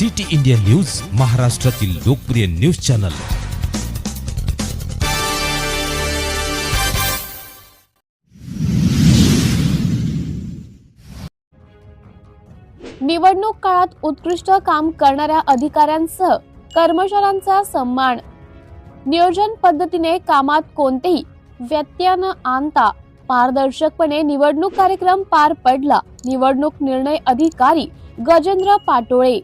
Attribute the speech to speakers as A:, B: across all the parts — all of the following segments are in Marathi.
A: सिटी इंडिया न्यूज महाराष्ट्रातील लोकप्रिय न्यूज चॅनल.
B: निवडणूक काळात उत्कृष्ट काम करणाऱ्या अधिकाऱ्यांसह कर्मचाऱ्यांचा सन्मान. नियोजन पद्धतीने कामात कोणतेही व्यत्यय न आणता पारदर्शकपणे निवडणूक कार्यक्रम पार पडला. निवडणूक निर्णय अधिकारी गजेंद्र पाटोळे.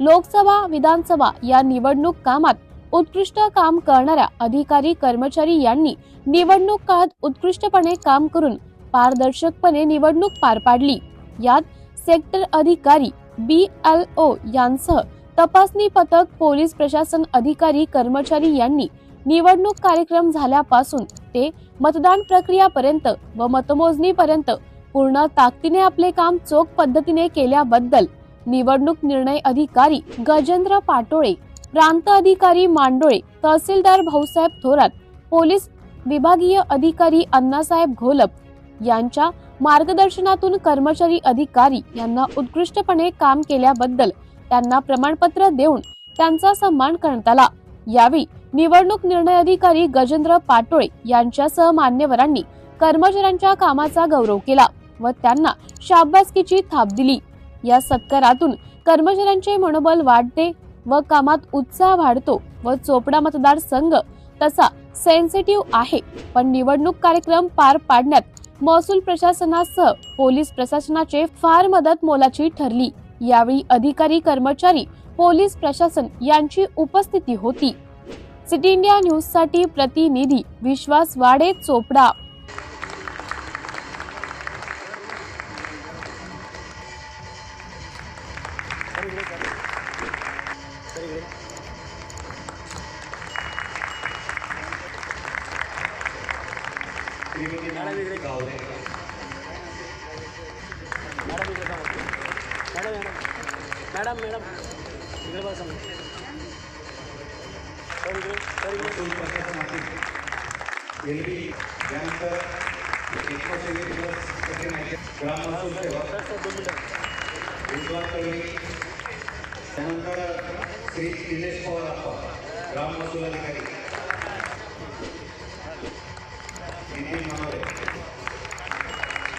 B: लोकसभा विधानसभा या निवडणूक कामात उत्कृष्ट काम करणाऱ्या अधिकारी कर्मचारी यांनी निवडणूक काळात उत्कृष्टपणे काम करून पारदर्शकपणे निवडणूक पार पाडली. यात सेक्टर अधिकारी बी एल ओ यांसह तपासणी पथक पोलीस प्रशासन अधिकारी कर्मचारी यांनी निवडणूक कार्यक्रम झाल्यापासून ते मतदान प्रक्रियापर्यंत व मतमोजणीपर्यंत पूर्ण ताकदीने आपले काम चोख पद्धतीने केल्याबद्दल निवडणूक निर्णय अधिकारी गजेंद्र पाटोळे प्रांत अधिकारी मांडोळे तहसीलदार भाऊसाहेब थोरात पोलीस विभागीय अधिकारी अण्णासाहेब घोलप यांच्या मार्गदर्शनातून कर्मचारी अधिकारी यांना उत्कृष्टपणे काम केल्याबद्दल त्यांना प्रमाणपत्र देऊन त्यांचा सन्मान करण्यात आला. यावेळी निवडणूक निर्णय अधिकारी गजेंद्र पाटोळे यांच्यासह मान्यवरांनी कर्मचाऱ्यांच्या कामाचा गौरव केला व त्यांना शाबासकीची थाप दिली. या सत्कारातून कर्मचाऱ्यांचे मनोबल वाढते व कामात उत्साह वाढतो व चोपडा मतदार संघ तसा सेन्सिटिव्ह आहे. पण निवडणूक कार्यक्रम पार पाडण्यात महसूल प्रशासनासह पोलीस प्रशासनाचे फार मदत मोलाची ठरली. यावेळी अधिकारी कर्मचारी पोलीस प्रशासन यांची उपस्थिती होती. सिटी इंडिया न्यूजसाठी प्रतिनिधी विश्वास वाडे चोपडा.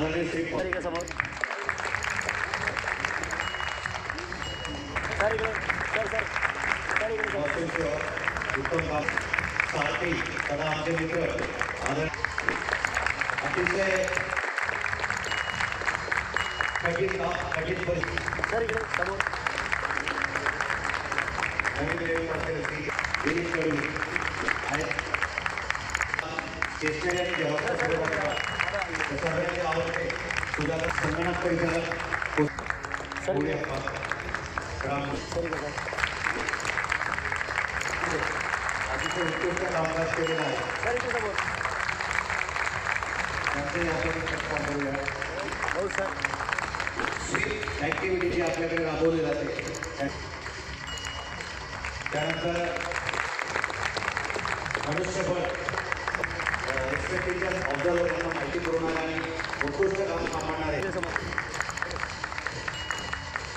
C: इकडे सर
D: आदरणीय श्री
C: सर इकडे समोर सर इकडे सर सर सर इकडे समोर
D: महसूल सेवा उत्तम काम सारथी तथा आमचे मित्र आदर अतिशय कठीण काम कठीण परिस्थिती
C: सर इकडे समोर
D: नवीन नियुक्त असलेले श्री गिरीश कडवी आणि शेतकरी संगणक अतिशय उत्कृष्ट कामकाज केलेलं आहे
C: हो सर
D: जी आपल्याकडे राबवली जाते त्यानंतर मनुष्यबळ एक्सपेक्टेशन ऑब्झर्वरांना माहिती पुरवणारे आणि उत्कृष्ट काम सांभाळणारे
C: समोर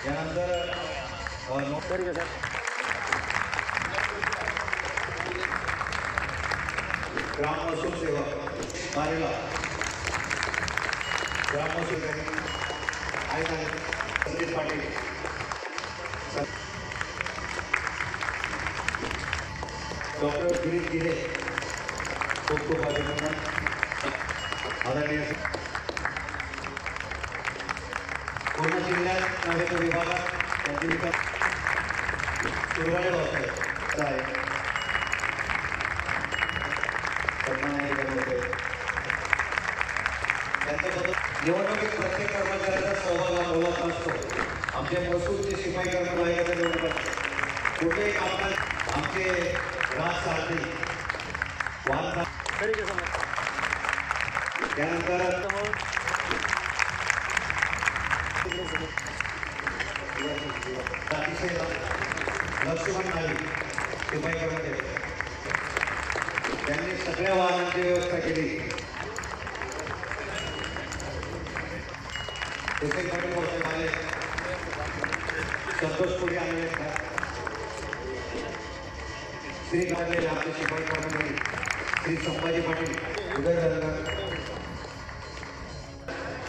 D: यानंतर ग्राम महसूल सेवक मारेला ग्राम महसूल आहेत संदीप पाटील. डॉक्टर गिरीश गिरे. खूप खूप अभिनंदन आदरणीय पूर्ण जिल्ह्यात नव्हे तर विभागात त्यांची विकास सुरुवात होत आहे त्यांच्याबद्दल निवडणुकीत प्रत्येक कर्मचाऱ्याचा सहभाग हा मोलाचा असतो आमचे जे शिपाई कर्मचारी आहेत कुठेही आपण आमचे राज सारथी वाद त्यानंतर अतिशय लक्ष्मण नाईक त्यांनी सगळ्या वाहनांची व्यवस्था केली हुसेन पाटील साहेब आले संतोष पुरी आलेले श्री गाडले आपले शिपाई कर्मचारी श्री संभाजी पाटील उदय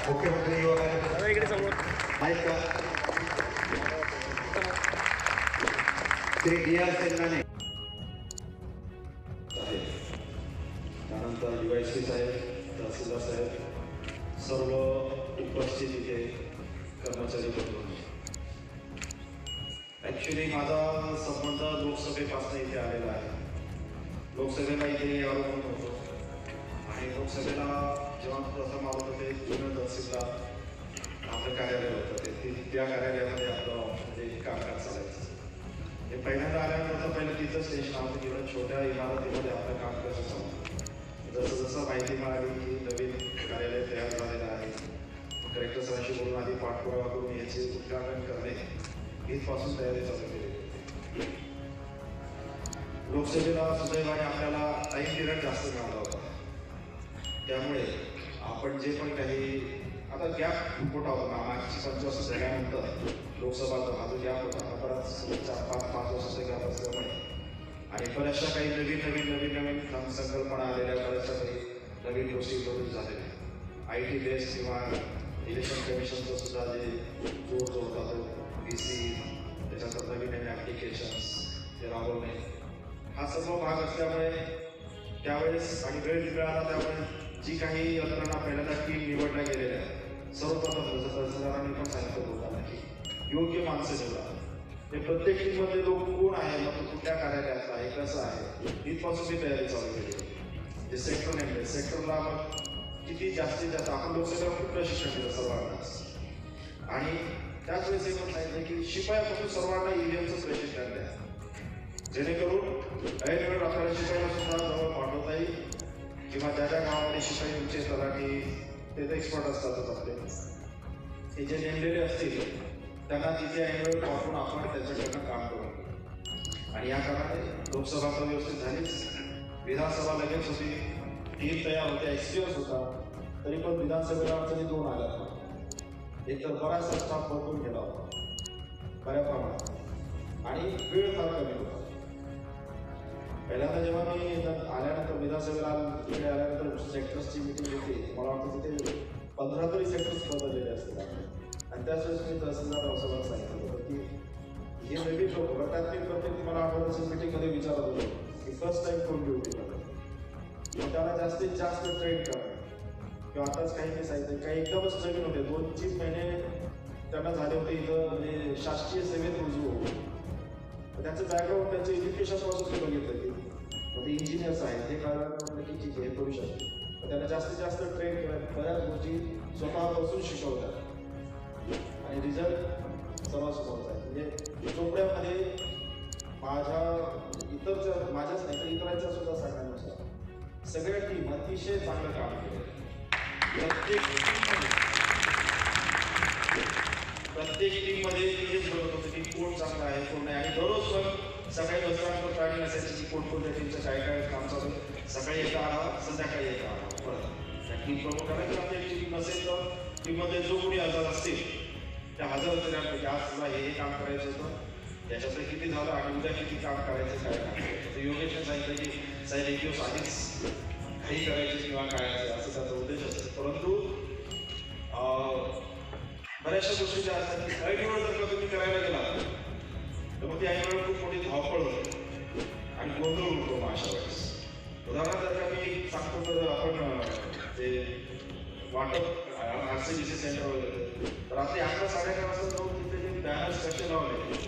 D: मुख्यमंत्री श्री डी आर सेनाने
E: आपलं कार्यालय होतं ते त्या कार्यालयामध्ये आपलं म्हणजे कामकाज चालायचं हे पहिल्यांदा आल्यानंतर पहिलं तिथं स्टेशन आमचं किंवा छोट्या इमारतीमध्ये आपलं काम कसं चालतं जसं जसं माहिती मिळाली की नवीन कार्यालय तयार झालेलं आहे कलेक्टर सरांशी बोलून आधी पाठपुरावा करून याचे उद्घाटन करणे इथपासून तयारी चालू केली लोकसभेला सुदैवाने आपल्याला टाईम पिरियड जास्त मिळाला होता त्यामुळे आपण जे पण काही आता गॅप मोठा होता मागची पंचवर्ष झाल्यानंतर लोकसभा हा जो गॅप होता हा बराच चार पाच पाच वर्षाचा गॅप असल्यामुळे आणि बऱ्याचशा काही नवीन नवीन नवीन नवीन संकल्पना आलेल्या बऱ्याचशा काही नवीन गोष्टी करून झालेल्या आय टी बेस किंवा इलेक्शन कमिशनचं सुद्धा जे जोर जो होता तो बी सी त्याच्यानंतर नवीन नवीन ॲप्लिकेशन्स ते राबवणे हा सर्व भाग असल्यामुळे त्यावेळेस आणि वेळ मिळाला त्यामुळे जी काही यंत्रणा पहिल्यांदा टीम निवडल्या गेलेल्या सर्वप्रथम जसं तहसीलदारांनी पण सांगितलं बोलताना की योग्य माणसं निवडा ते प्रत्येक टीममध्ये लोक कोण आहे मग तो कुठल्या कार्यालयातला आहे कसं आहे इथपासून मी तयारी चालू केली होती. जे सेक्टर नेमले सेक्टरला मग किती जास्तीत जास्त आपण लोकसभेला खूप प्रशिक्षण दिलं सर्वांना आणि त्याच वेळेस एक सांगितलं की शिपायापासून सर्वांना ईव्हीएमचं प्रशिक्षण द्या जेणेकरून ऐनवेळ आपल्याला शिपायाला सुद्धा जवळ पाठवता येईल किंवा ज्या ज्या गावामध्ये शिपाई तुमचे तलाठी ते तर एक्सपर्ट असतात आपले. हे जे नेमलेले असतील त्यांना तिथे ऐनवेळ पाठवून आपण त्यांच्याकडनं काम करू. आणि या काळामध्ये लोकसभा तर व्यवस्थित झालीच. विधानसभा लगेच होती. टीम तयार होते एक्सपिरियन्स होता. तरी पण विधानसभेला अडचणी दोन आल्या. एक तर बराचसा स्टाफ बदलून गेला होता. बऱ्या प्रमाणात. आणि वेळ फार कमी होता. पहिल्यांदा जेव्हा मी आल्यानंतर विधानसभेला इकडे आल्यानंतर सेक्टर्सची मिटिंग होती. मला वाटतं तिथे पंधरा तरी सेक्टर्स बदललेले असतील आणि त्याच वेळेस मी तहसीलदार रावसाहेबांना सांगितलं होतं की हे नवीन लोक गटात प्रत्येक मला आठवत असेल मिटिंगमध्ये विचारत होतो. की फर्स्ट टाइम कोण ड्युटी करतात मग त्याला जास्तीत जास्त ट्रेड करणं. किंवा आताच काही नाही सांगितलं काही एकदमच नवीन होते. दोन तीन महिने त्यांना झाले होते इथं म्हणजे शासकीय सेवेत रुजू होते त्याचं बॅकग्राऊंड त्यांचं एज्युकेशनपासून बघितलं ते इंजिनियर्स आहेत हे कळलं की ठीक हे करू शकतो. त्यांना जास्तीत जास्त ट्रेन करत बऱ्याच म्हणजे गोष्टी स्वतः बसून शिकवतात. आणि रिझल्ट सर्वांसमोरचा शिकवतात म्हणजे चोपड्यामध्ये माझ्या इतर माझ्याच नाही तर इतरांच्या सुद्धा सांगण्यानुसार सगळ्या टीम अतिशय चांगलं काम केलं. प्रत्येक टीममध्ये प्रत्येक टीममध्ये की कोण चांगला आहे कोण नाही. आणि दररोज पण सकाळी वस्त्रांवर प्राणी असायची की कोणकोणत्या टीमचं काय काय काम चालू आहे. सकाळी एका आढावा संध्याकाळी एकदा आढावा परत त्या टीम प्रमुखाला आपल्या टीम नसेल तर टीममध्ये जो कोणी हजार असतील त्या हजर होते त्यापैकी आज तुला हे काम करायचं होतं. याच्यातलं किती झालं आणि उद्या किती काम करायचं काय तर योगेशने सांगितलं की साहेब एक दिवस आधीच काही करायचे किंवा काय असं त्याचा उद्देश असतो. परंतु बऱ्याचशा गोष्टी ज्या असतात काही जर का तुम्ही करायला गेला तर मग ती ऐनवेळ खूप मोठी धावपळ होते आणि गोंधळ उडतो मग अशा वेळेस उदाहरणार्थ का मी सांगतो तर आपण ते वाटप R C B C centre वगैरे तर रात्री अकरा साडे अकरा वाजता जाऊन तिथे जे बॅनर्स कसे लावले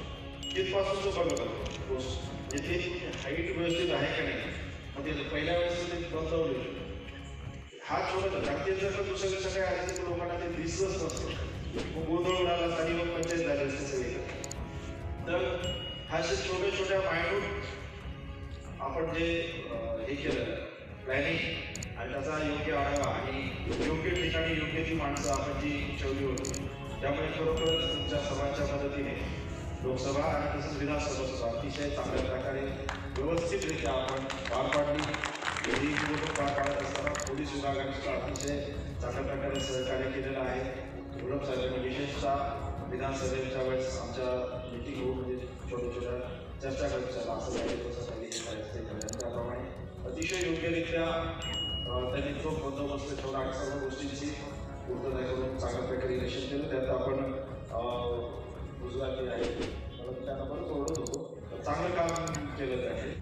E: तिथपासून जो बघत होतो गोष्ट म्हणजे ते हाईट व्यवस्थित आहे का नाही मग ते पहिल्या वेळेस ते बंदवले हा छोटा जागतिक जर का दुसऱ्या सगळ्या आले तर लोकांना ते दिसलंच नसतं मग गोंधळ उडाला साडी मग पंचायत झाली असते तर असे छोट्या छोट्या मायनूट आपण जे हे केलं प्लॅनिंग आणि त्याचा योग्य आढावा आणि योग्य ठिकाणी योग्य ती माणसं आपण जी ठेवली होती त्यामुळे खरोखरच तुमच्या सभांच्या मदतीने लोकसभा आणि तसंच विधानसभा सुद्धा अतिशय चांगल्या प्रकारे व्यवस्थितरित्या आपण पार पाडली. ही निवडणूक पार पाडत असताना पोलीस विभागाने सुद्धा अतिशय चांगल्या प्रकारे सहकार्य केलेलं आहे. साहेबांनी विशेषतः विधानसभेच्या वेळेस आमच्या मिटिंग होऊन म्हणजे छोट्या छोट्या चर्चा करत चला असं झालं तसं काही ते त्याप्रमाणे अतिशय योग्यरित्या त्यांनी तो बंदोबस्त ठेवला आणि सर्व गोष्टींची पूर्तता करून चांगल्या प्रकारे इलेक्शन केलं. त्यात आपण गुजराती आहे. मला त्यांना बरंच होतो. तर चांगलं काम केलं त्याने.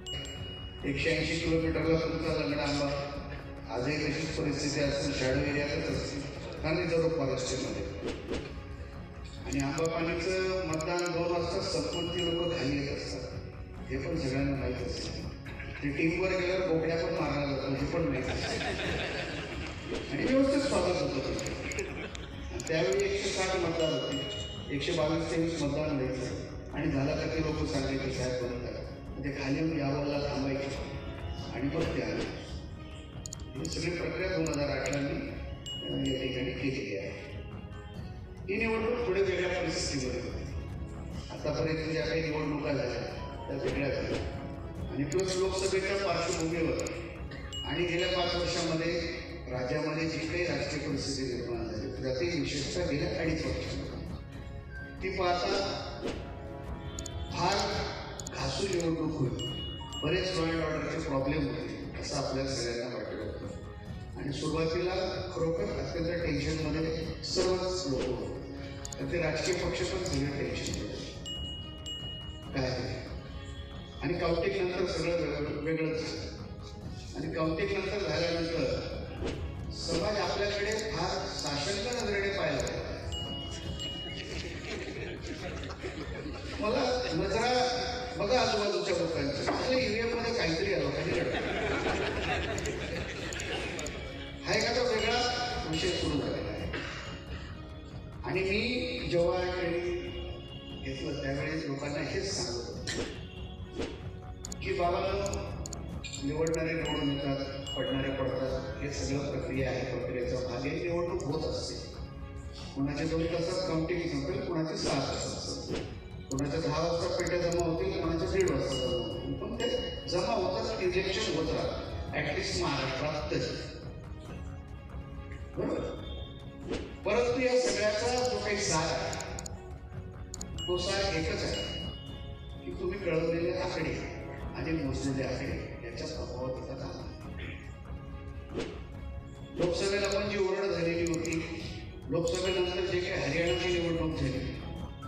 F: एकशे ऐंशी किलोमीटरला तुमचा लग्न आंबा आजही तशीच परिस्थिती असेल शॅडो एरियातच असतील आणि रिझर्व फॉरेस्टमध्ये आणि आंबापाणीचं मतदान दोन वाजता सत्पत्ती ती लोक खाली येत असतात. हे पण सगळ्यांना माहीत असतं ते टीमवर गेल्यावर बोकड्या पण मारायला जातो हे पण माहीत आणि व्यवस्थित स्वागत होतं त्यावेळी एकशे साठ मतदार होते. एकशे बावीस तेवीस मतदान व्हायचं. आणि झालं का ते लोक सांगायचे साहेब बंद ते खाली येऊन यावरला थांबायचे. आणि मग ते आले. ही सगळी प्रक्रिया दोन हजार अठरा मी या ठिकाणी केलेली आहे. ही निवडणूक पुढे वेगळ्या परिस्थितीमध्ये होती. आतापर्यंत ज्या काही निवडणुका झाल्या त्या वेगळ्या झाल्या. आणि प्लस लोकसभेच्या पार्श्वभूमीवर आणि गेल्या पाच वर्षामध्ये राज्यामध्ये जी काही राजकीय परिस्थिती निर्माण झाली त्यातही विशेषतः गेल्या अडीच वर्षामध्ये. ती पाहता फार घासू निवडणूक होईल. बरेच लॉ अँड ऑर्डरचे प्रॉब्लेम होते असं आपल्या सगळ्यांना वाटलं होतं. आणि सुरुवातीला खरोखर अत्यंत टेन्शनमध्ये सर्वच लोक होते. तर ते राजकीय पक्ष पण सगळे टेन्शन काय आणि कौतिक नंतर सगळं वेगळंच आणि कौतिक नंतर झाल्यानंतर समाज आपल्याकडे फार साशंक नजरेने पाहिला मला नजरा बघा आजूबाजूच्या लोकांच्या आपल्या ईव्हीएममध्ये काहीतरी आलं काही हे सगळं प्रक्रिया आहे प्रक्रियेचा भाग आहे निवडणूक होत असते. कोणाचे दोन तासात काउंटिंग संपेल कोणाचे सहा तासात संपेल. कुणाच्या दहा वाजता पेट्या जमा होतील कोणाच्या दीड वाजता जमा होतील. पण ते जमा होतात रिजेक्शन होत राहत. ॲटलिस्ट महाराष्ट्रात तरी बरोबर? परंतु या सगळ्याचा जो काही सार आहे तो सार एकच आहे की तुम्ही कळवलेले आकडे आणि मोजलेले आकडे याच्या प्रभावात येतात लोकसभेला पण जी ओरड झालेली होती लोकसभेनंतर जे काही हरियाणाची निवडणूक झाली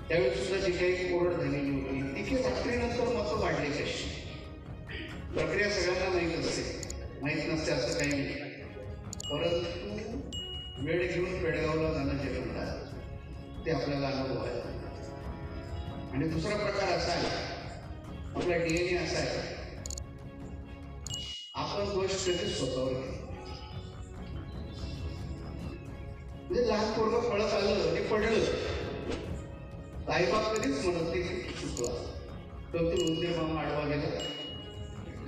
F: त्यावेळी सुद्धा जी काही ओरड झालेली होती तिथे की रात्रीनंतर मतं वाढली कशी? प्रक्रिया सगळ्यांना माहीत असते माहीत नसते असं काही नाही. परंतु वेळ घेऊन पेडगावला जाणं जे म्हणतात ते आपल्याला अनुभव आहे. आणि दुसरा प्रकार असा आहे आपला डीएनए असा आहे. आपण गोष्ट कधीच स्वतःवर घेतो म्हणजे लहान पोरगं पळत आलं ते पडलं. आईबाप कधीच म्हणत नाही की चुकला तर ते उद्योग मामा आडवा गेला.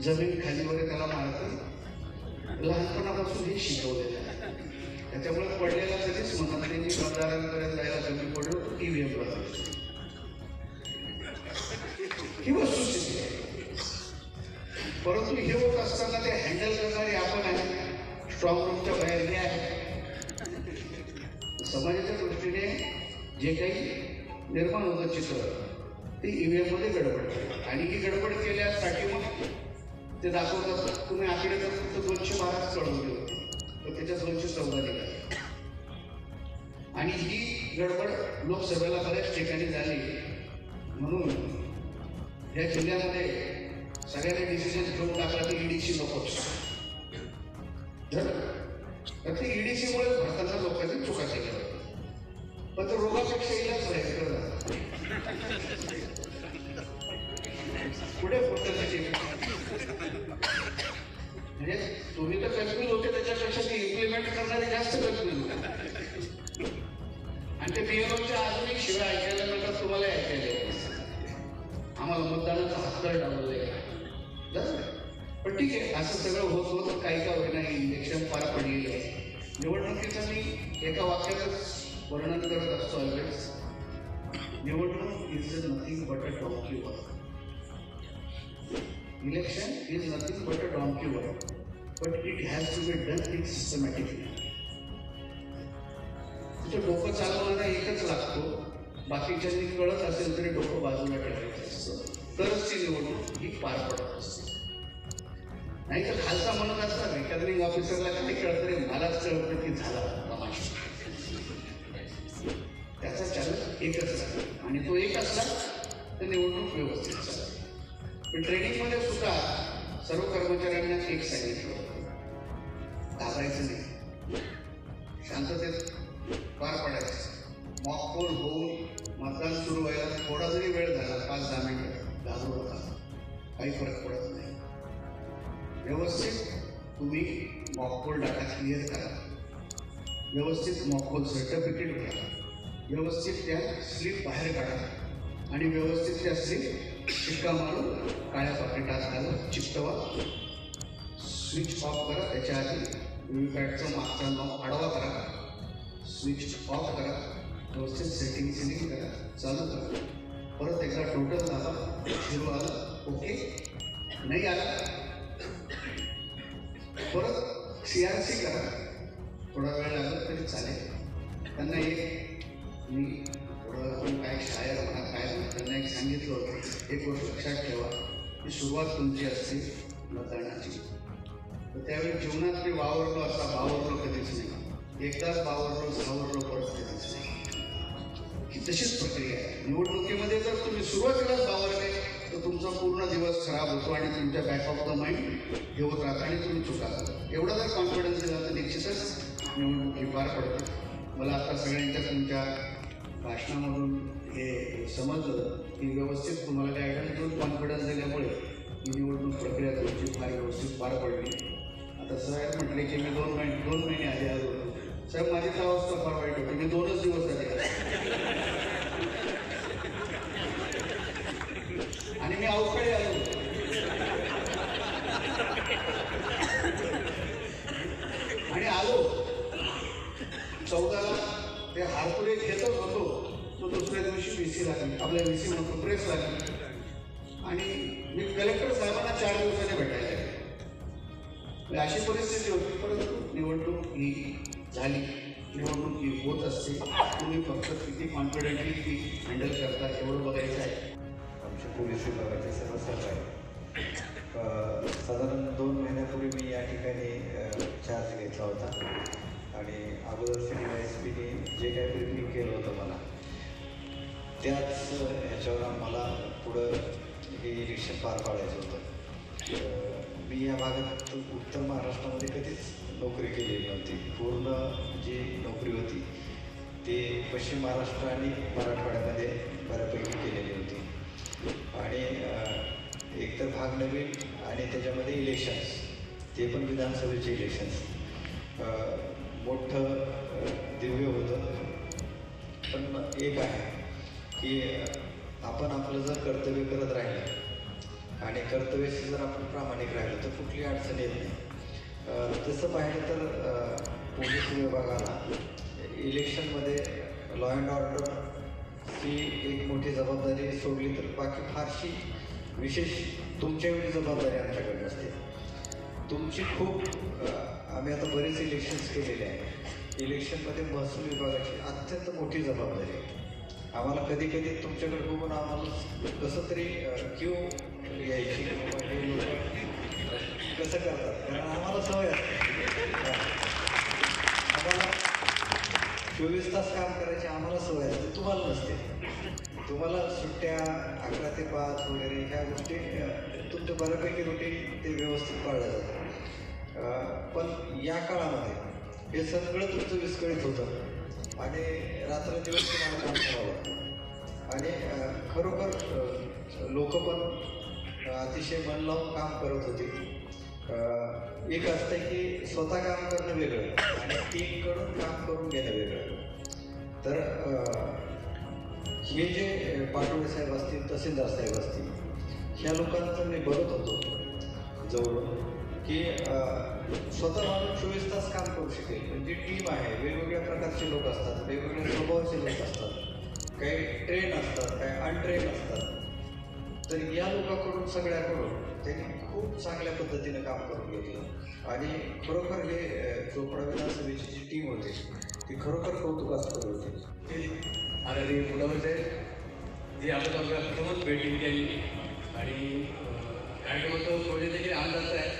F: जमीन खालीवर त्याला मारत लहानपणापासून हे शिकवलेलं आहे. त्याच्यामुळे पडलेला कधीच म्हणत नाही की मतदारांकडे जायला कमी पडलो टी व्ही एम ही वस्तुस्थिती आहे परंतु हे होत असताना ते हँडल करणारे आपण आहे स्ट्रॉंग रूमच्या बाहेर हे आहे समाजाच्या दृष्टीने जे काही निर्माण होतं चित्र ते ई व्ही एममध्ये गडबड आणि ही गडबड केल्यासाठी मग ते दाखवतात तुम्ही आकडे तर फक्त दोनशे बाराच चढवले होते तर त्याच्यात दोनशे चौदा निघाले आणि ही गडबड लोकसभेला बऱ्याच ठिकाणी झाली. म्हणून या जिल्ह्यामध्ये सगळ्यांनी डिसिजन घेऊन टाकला की ईडीसी नकोच झालं? तर ते ईडीसीमुळे भारताच्या लोकांनी चुका केल्या होत्या. पण तो रोगापेक्षा इलाज भयंकर पुढे म्हणजे तुम्ही तर कन्फ्युज होते त्याच्यापेक्षा ते इम्प्लिमेंट करणारे जास्त कन्फ्युज होते. आणि ते बीएमओच्या आधुनिक शिवाय ऐकायला मिळतात तुम्हाला ऐकायला आम्हाला मतदानाचा हक्क डावलेला आहे पण ठीक आहे असं सगळं होत होत काही का होईना इलेक्शन पार पडलेली आहे. निवडणुकीचं मी एका वाक्यातच वर्णन करत असतो ऑलवेज निवडणूक is nothing but a donkey work election is nothing but a donkey work but it has to be done it systematically तिथं डोकं चालवणारा एकच लागतो बाकीच्यांनी कळत असेल तरी डोकं बाजूला ठेवायचं असतं. तरच ती निवडणूक ही पार पडत असते. नाही तर खालचा म्हणत असला रिटर्निंग ऑफिसरला काही कळत नाही मलाच कळतं की झाला तमाशा. त्याचा चालक एकच असतो. आणि तो एक असला तर निवडणूक व्यवस्थित पण ट्रेनिंगमध्ये सुद्धा सर्व कर्मचाऱ्यांना एक सांगितलं होतं. घाबरायचं नाही. शांततेत पार पडायचं. मॉक पोल होऊन मतदान सुरू व्हायला थोडा जरी वेळ झाला पाच दहा मिनिटं घाबरू नका. काही फरक पडत व्यवस्थित तुम्ही मॉकपोल डाटा क्लिअर करा. व्यवस्थित मॉकपोल सर्टिफिकेट घ्या व्यवस्थित त्या स्लिप बाहेर काढा. आणि व्यवस्थित त्या स्लिप शिक्का मारून काळ्या पाकिटात घालून चिकटवा. स्विच ऑफ करा. त्याच्या आधी व्हीपॅटचा मागचा नॉक आडवा करा. स्विच ऑफ करा. व्यवस्थित सेटिंग सिलिंग करा. चालू करा. परत एकदा टोटल झाला. झिरो आला. ओके नाही आला. परत सी आर सी करा. थोडा वेळ लागला तरी चालेल. त्यांना एक मी थोडं आपण काय शायर म्हणा काय म्हणा त्यांना एक सांगितलं होतं. एक गोष्ट लक्षात ठेवा की सुरुवात तुमची असते मतदानाची. तर त्यावेळी जीवनात मी वावरलो असा वावरलो कधीच नाही. एकदाच वावरलो सावरलो परत कधीच नाही. ही तशीच प्रक्रिया आहे. निवडणुकीमध्ये जर तुम्ही सुरुवातीलाच वावरले तर तुमचा पूर्ण दिवस खराब होतो आणि तुमच्या बॅक ऑफ द माइंड हे होत राहतं आणि तुम्ही चुका एवढा जर कॉन्फिडन्स दिला तर निश्चितच निवडणूक ही पार पडते. मला आता सगळ्यांच्या तुमच्या भाषणामधून हे समजलं की व्यवस्थित तुम्हाला गायडन्स देऊन कॉन्फिडन्स दिल्यामुळे ही निवडणूक प्रक्रिया तुमची फार व्यवस्थित पार पडली. आता साहेब म्हटले की मी दोन महिने दोन महिने आधी आलो साहेब माझी तर अवस्था फार वाईट होती. मी दोनच दिवस आले आणि आलो. आणि आलो. चौदाला ते हारपुडे घेतच होतो. तो दुसऱ्या दिवशी व्ही सी लागली. आपल्या व्ही सी म्हणतो प्रेस लागली. आणि मी कलेक्टर साहेबांना चार दिवसाने भेटायला म्हणजे अशी परिस्थिती होती. परंतु निवडणूक ही झाली. निवडणूक ही होत असते. तुम्ही फक्त किती कॉन्फिडेंटली ती हँडल करता एवढं बघायचं आहे.
G: पोलीस विभागाचे सर्व सहकारी साधारण दोन महिन्यापूर्वी मी या ठिकाणी चार्ज घेतला होता. आणि अगोदर सिटी एस पीने जे काही ब्रिफिंग केलं होतं मला त्याच ह्याच्यावर आम्हाला पुढं हे इलेक्शन पार पाडायचं होतं. मी या भागात उत्तर महाराष्ट्रामध्ये कधीच नोकरी केलेली नव्हती. पूर्ण जी नोकरी होती ते पश्चिम महाराष्ट्र आणि मराठवाड्यामध्ये बऱ्यापैकी केलेली होती. आणि एक एकतर भाग नवीन आणि त्याच्यामध्ये इलेक्शन्स ते पण विधानसभेचे इलेक्शन्स मोठं दिव्य होतं. पण एक आहे की आपण आपलं जर कर्तव्य करत राहिलं आणि कर्तव्याशी जर आपण प्रामाणिक राहिलो तर कुठली अडचण येत नाही. तसं पाहिलं तर पोलीस विभागाला इलेक्शनमध्ये लॉ अँड ऑर्डर ही एक मोठी जबाबदारी सोडली तर बाकी फारशी विशेष तुमच्यावेळी जबाबदारी आमच्याकडे नसते. तुमची खूप आम्ही आता बरेच इलेक्शन्स केलेले आहे इलेक्शनमध्ये महसूल विभागाची अत्यंत मोठी जबाबदारी आहे. आम्हाला कधी कधी तुमच्याकडे बघून आम्हाला कसं तरी क्यू यायची लोक कसं करतात? कारण आम्हाला सवय असते. चोवीस तास काम करायची आम्हाला सवय असते तुम्हाला नसते. तुम्हाला सुट्ट्या अकरा ते पाच वगैरे ह्या गोष्टी अ, तुमच्या बऱ्यापैकी रुटीन ते व्यवस्थित पाळल्या जातात पण या काळामध्ये हे सगळं तुमचं विस्कळीत होतं. आणि रात्रंदिवस तुम्हाला काम करावं लागतं. आणि खरोखर लोक पण अतिशय मन लावून काम करत होते. एक असतं की स्वतः काम करणं वेगळं आणि टीमकडून काम करून घेणं वेगळं. तर हे जे पाटोळे साहेब असतील तहसीलदार साहेब असतील ह्या लोकांचं मी बघत होतो जवळून की स्वतः माणूस चोवीस तास काम करू शकेल. म्हणजे टीम आहे वेगवेगळ्या प्रकारचे लोक असतात वेगवेगळ्या स्वभावाचे लोक असतात. काही ट्रेन असतात काही अनट्रेन असतात. तर या लोकांकडून सगळ्याकडून त्यांनी खूप चांगल्या पद्धतीनं काम करून घेतलं. आणि खरोखर हे चोपडा विधानसभेची जी टीम होती ती खरोखर कौतुकास्पद होती.
H: आदरणीय मुलावर साहेब जे आपण आपल्या प्रथमच भेट दिली त्यांनी आणि काय म्हणतो प्रोजेक्ट देखील आनंदाचं आहे.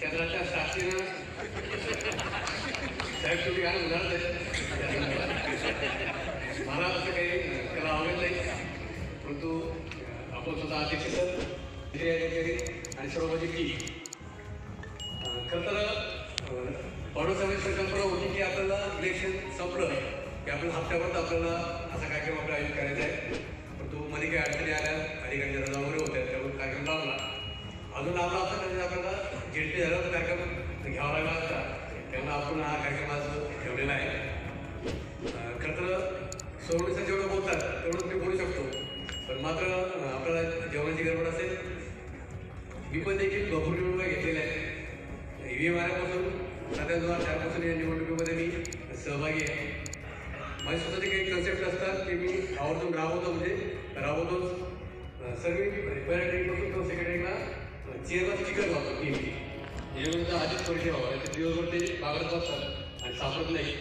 H: केंद्राच्या साक्षीनं. साहेब तुम्ही काय म्हणाल मला असं काही अं, आवडत नाही. परंतु आपण स्वतः अध्यक्ष सर आणि सर्वजी म्हणजे की. टीम अं, खरं तर पाडोसाहेब संकल्पना होती की आपल्याला इलेक्शन संपलं की आपल्याला हप्त्यापर्यंत आपल्याला असा कार्यक्रम आपला आयोजित करायचा आहे. परंतु मध्ये काही अडचणी आल्या अधिकाऱ्यांच्या रजा वगैरे होत्या त्यामुळे कार्यक्रम लावला. अजून लावला असता कधी आपल्याला जेटली झाल्यावर कार्यक्रम घ्यावा लागला असता. त्यामुळे आपण हा कार्यक्रम आज ठेवलेला आहे. अं, खरं तर सोडणीचं जेवढं बोलतात तेवढं मी बोलू शकतो. पण मात्र आपल्याला जेवणाची गडबड असेल मी पण देखील भरपूर निवडणुका घेतलेल्या आहेत ई व्ही एम आल्यापासून सध्या दोन हजार चारपासून या निवडणुकीमध्ये मी सहभागी आहे. माझे स्वतःचे काही कन्सेप्ट असतात ते मी आवर्जून राबवतो म्हणजे राबवतोच अं, सर मी पहिल्या ट्रेनिंगपासून किंवा सेकंड चेअरला स्टिकर लावतो टी व्ही आधीच परिचय व्हावा ते दिवसभर ते कागद बसतात आणि सापडत नाही.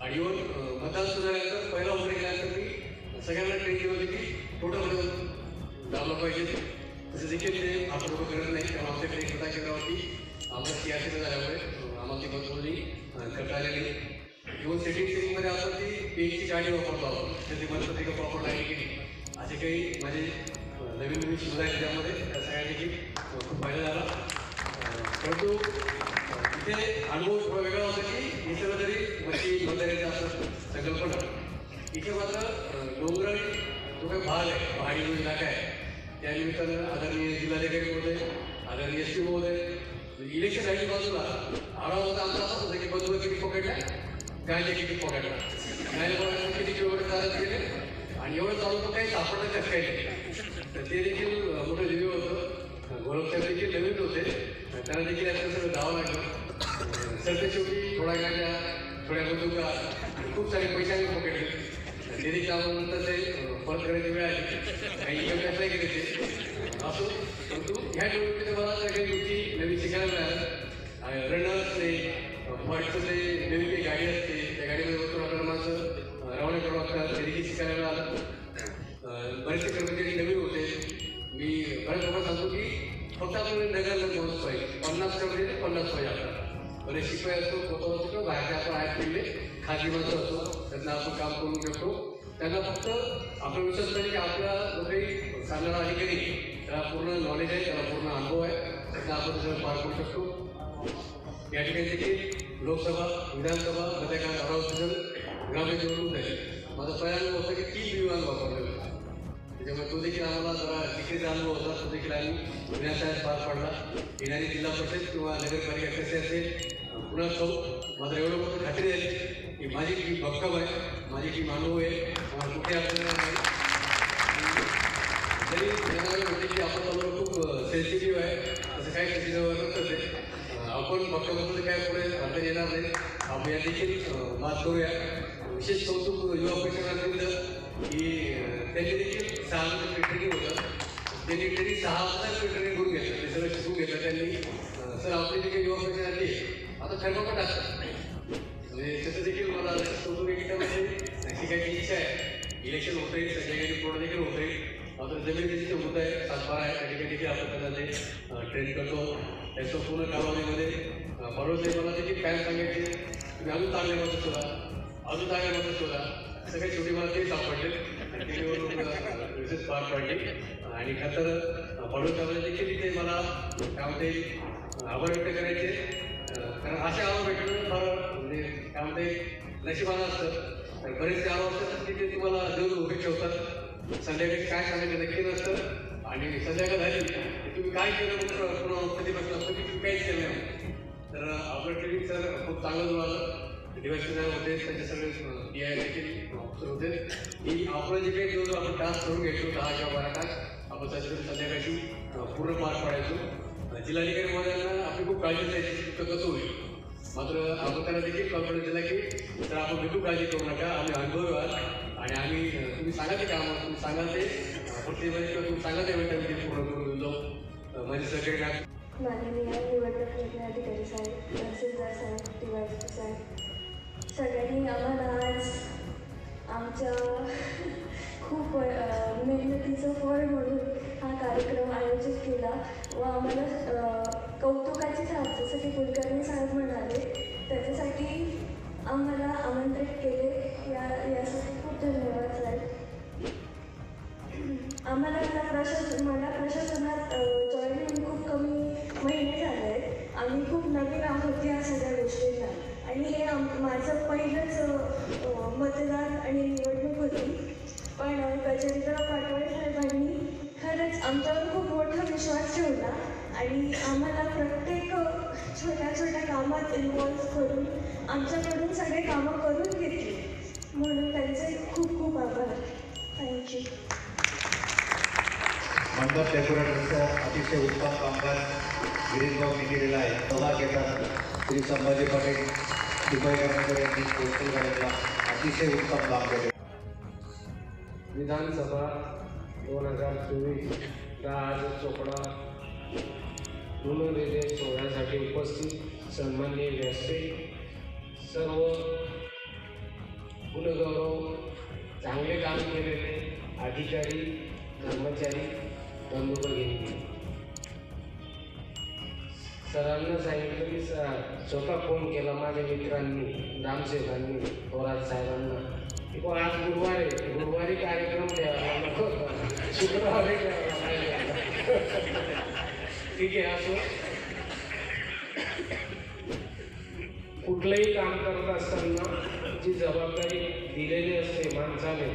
H: आणि इव्हन मतदान सुधारल्यानंतर पहिला वगैरे गेल्यानंतर मी सगळ्यांना ट्रेनिंग होती की टोटलमध्ये झालं पाहिजे. तसं देखील ते आपण करत नाही कारण आमच्याकडे एक केंद्रावरती आम्हाला सियासी झाल्यामुळे आम्हाला ती करता आलेली. इव्हन सेटिंग सेटिंगमध्ये आपण ती पेजची गाडी वापरतो आपण. तर ती म्हणतात की प्रॉपर असे काही म्हणजे नवीन नवीन सुविधा आहेत त्यामध्ये. त्या सगळ्या देखील खूप फायदा झाला परंतु तिथे अनुभव थोडा वेगळा होता की हे सगळं तरी मच्छी बंधाऱ्याचं असं संकल्पना इथे मात्र डोंगर जो काही भाग आहे. पहाडी इलाका आहे. त्या निमित्तानं आदरणीय जिल्हाधिकारी महोदय आदरणीय एस पी महोदय इलेक्शन आहे बाजूला आढावा होता आमचा असाच होता की बाजूला किती पकडल्या गायले किती पकडला गायला पकडला किती किलोमीटर चालत गेले आणि एवढं चालू पण काही सापडलं कसं काही नाही तर ते देखील अं, मोठं रिव्ह्यू होतं गोरखसाहेब देखील नवीन होते त्यांना देखील याचं सगळं जावं लागलं सर ते शेवटी थोड्या गाड्या थोड्या बंदुका आणि खूप सारे पैसे आम्ही पकडले ते देखील आम्हाला नंतर ते अं, परत वेळ आली काही कमी असं केले ते. असो परंतु ह्या निवडणुकीत मला काही गोष्टी नवीन शिकायला मिळाल्या. रनर्स असते पॉईंटचं ते नवीन काही गाडी असते त्या गाडीमध्ये बसून आपल्याला माणसं रवाना करावं लागतात तरीही शिकायला मिळालं. बरेचसे कर्मचारी नवीन होते. मी बऱ्याच लोकांना सांगतो की फक्त आपण नगरला पोहोच पाहिजे. पन्नास कर्मचारी पन्नास पाहिजे आपल्याला. बरेच शिपाई असतो कोतो असतो किंवा बाहेरच्या आपण आहेत केले खाजगी माणसं असतो त्यांना आपण काम करून घेतो त्यांना फक्त आपला विश्वास नाही की आपला जो काही सांगणारा अधिकारी त्याला पूर्ण नॉलेज आहे त्याला पूर्ण अनुभव आहे. त्याचा आपण त्याच्यावर पार करू शकतो. या ठिकाणी देखील लोकसभा विधानसभा मतदार अरावतीजन ग्रामीण निवडणूक आहे माझा पहिल्यांदा होता की तीन विभाग वापरलेलं त्याच्यामुळे तो देखील आम्हाला जरा डिग्रीचा अनुभव होता तो देखील आम्ही विधानसभेत पार पडला. येणारी जिल्हा परिषद किंवा नगरपालिका कसे असेल पुन्हा चौक मात्र एवढं मोठं खात्री आहे की माझी टीम भक्कम आहे माझी टीम अनुभव आहे. मला नाही तरी जनावर की आपण खूप सेन्सिटिव्ह आहे असं काही त्याच्यावर नसतं आपण भक्कम काय पुढे अडचण येणार नाही आपण या देखील मात करूया विशेष कौतुक युवा परिषदानंतर की त्यांनी देखील सहा महिने ट्रेनिंग होतं त्यांनी ट्रेनिंग सहा महिन्यात ट्रेनिंग करून घेतलं ते सगळं शिकून घेतलं त्यांनी सर आपली देखील काही युवा परिषद आली आता थर्माकोट असतात म्हणजे तसं देखील मला शिकायची इच्छा आहे इलेक्शन होत येईल सध्या ठिकाणी पूर्ण देखील होतं येईल मात्र जमिनीचे जिथे आहे सातबारा आहे त्या ठिकाणी देखील आपण त्यांना ट्रेन करतो त्याचं पूर्ण कालावधीमध्ये परवा मला देखील काय सांगायचे तुम्ही अजून चांगले मदत शोधा अजून चांगले मदत शोधा सगळे शेवटी मला ते सापडले आणि ते विशेष पार पडली आणि खरं तर पडोशामध्ये देखील तिथे मला काय म्हणते आभार व्यक्त करायचे कारण असे आभार भेटणं फार म्हणजे काय म्हणते नशिबानं असतं तर बरेचसे आवाज असतात की ते तुम्हाला देऊन उभे ठेवतात. संध्याकाळी काय सांगायचं नक्की नसतं. आणि संध्याकाळ झाली तुम्ही काय केलं म्हणून पुन्हा कधी बसलं असतं की तुम्ही काहीच केलं नाही. तर आपलं ट्रेनिंग सर खूप चांगलं जुळालं डिवायसेस होते. त्याचे सगळे डी आय देखील ऑफिसर होते. की आपण जे काही दिवस आपण टास्क करून घ्यायचो. दहा किंवा बारा तास आपण त्याच्याकडे संध्याकाळची पूर्ण पार पाडायचो. जिल्हाधिकारी महोदयांना आपली खूप काळजी द्यायची कसं होईल? मात्र आपण त्यांना देखील कॉन्फिडन्स दिला की तर आपण बिलकुल काळजी करू नका. आम्ही अनुभव आहात आणि आम्ही तुम्ही सांगा ते काम तुम्ही सांगाल ते अ, प्रत्येक किंवा तुम्ही सांगाल त्या वेळ ते पूर्ण करून घेऊन जाऊ. माझे सगळे नाग
I: माननीय निवडणूक निर्णय अधिकारी साहेब तहसीलदार साहेब टी साहेब सगळ्यांनी आम्हाला आज आमच्या खूप मेहनतीचं फळ म्हणून हा कार्यक्रम आयोजित केला व आम्हाला कौतुकाची साथ जसं की कुलकर्णी साहेब म्हणाले त्याच्यासाठी आम्हाला आमंत्रित केले. या यासाठी खूप धन्यवाद साहेब. आम्हाला आता प्रशासन मला प्रशासनात जॉईन होऊन खूप कमी महिने झाले. आहेत आम्ही खूप नवीन आहोत या सगळ्या गोष्टींना. आणि हे आम माझं पहिलंच मतदान आणि निवडणूक होती. पण गजेंद्र पाटोळे साहेबांनी खरंच आमच्यावर खूप मोठा विश्वास ठेवला. आणि आम्हाला प्रत्येक छोट्या छोट्या कामात इन्व्हॉल्व करून आमच्याकडून सगळे कामं करून घेतली. म्हणून त्यांचे खूप खूप आभार. थँक्यू
D: मंडप डेकोरेटरचं अतिशय उत्तम कामकाज गिरीशभाऊंनी केलेलं आहे. सहभाग घेतात श्री संभाजी पाटील शिपाई कर्मचारी यांनी पोस्टल गाड्यातला अतिशय उत्तम काम केले
J: विधानसभा दोन हजार चोवीस राज चोपडा ऋणविधेयक सोहळ्यासाठी उपस्थित सन्माननीय व्यासपीठ सर्व गुणगौरव चांगले काम केलेले अधिकारी कर्मचारी बंधू भगिनी सरांना सांगितलं की सर स्वतः फोन केला माझ्या मित्रांनी ग्रामसेवकांनी थोरात साहेबांना. की पण आज गुरुवार आहे गुरुवारी कार्यक्रम द्यावा नको शुक्रवारी द्यावा ठीक आहे असं कुठलंही काम करत असताना जी जबाबदारी दिलेली असते माणसाने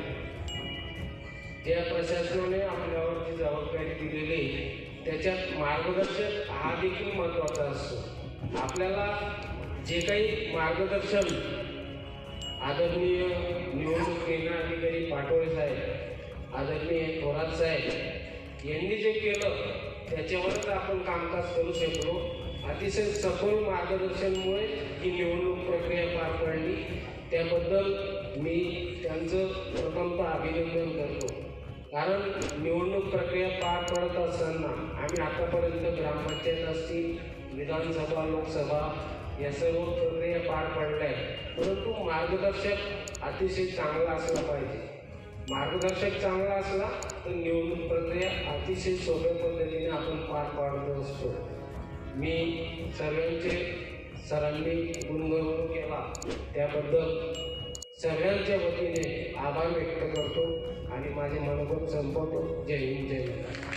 J: ज्या प्रशासनाने आपल्यावर जी जबाबदारी दिलेली आहे त्याच्यात मार्गदर्शक हा देखील महत्त्वाचा असतो. आपल्याला जे काही मार्गदर्शन आदरणीय निवडणूक निर्णय अधिकारी पाटोळे साहेब आदरणीय थोरात साहेब यांनी जे केलं त्याच्यावरच आपण कामकाज करू शकलो. अतिशय सखोल मार्गदर्शनमुळे ही निवडणूक प्रक्रिया पार पडली. त्याबद्दल मी त्यांचं प्रथमतः अभिनंदन करतो. कारण निवडणूक प्रक्रिया पार पडत असताना आम्ही आतापर्यंत ग्रामपंचायत असतील विधानसभा लोकसभा या सर्व प्रक्रिया पार पडल्या आहेत. परंतु मार्गदर्शक अतिशय चांगला असला पाहिजे. मार्गदर्शक चांगला असला तर निवडणूक प्रक्रिया अतिशय सोप्या पद्धतीने आपण पार पाडत असतो. मी सर्वांचे सरांनी गुणगौरव केला त्याबद्दल सगळ्यांच्या वतीने आभार व्यक्त करतो आणि माझे मनोगत संपवतो. जय हिंद जय महाराज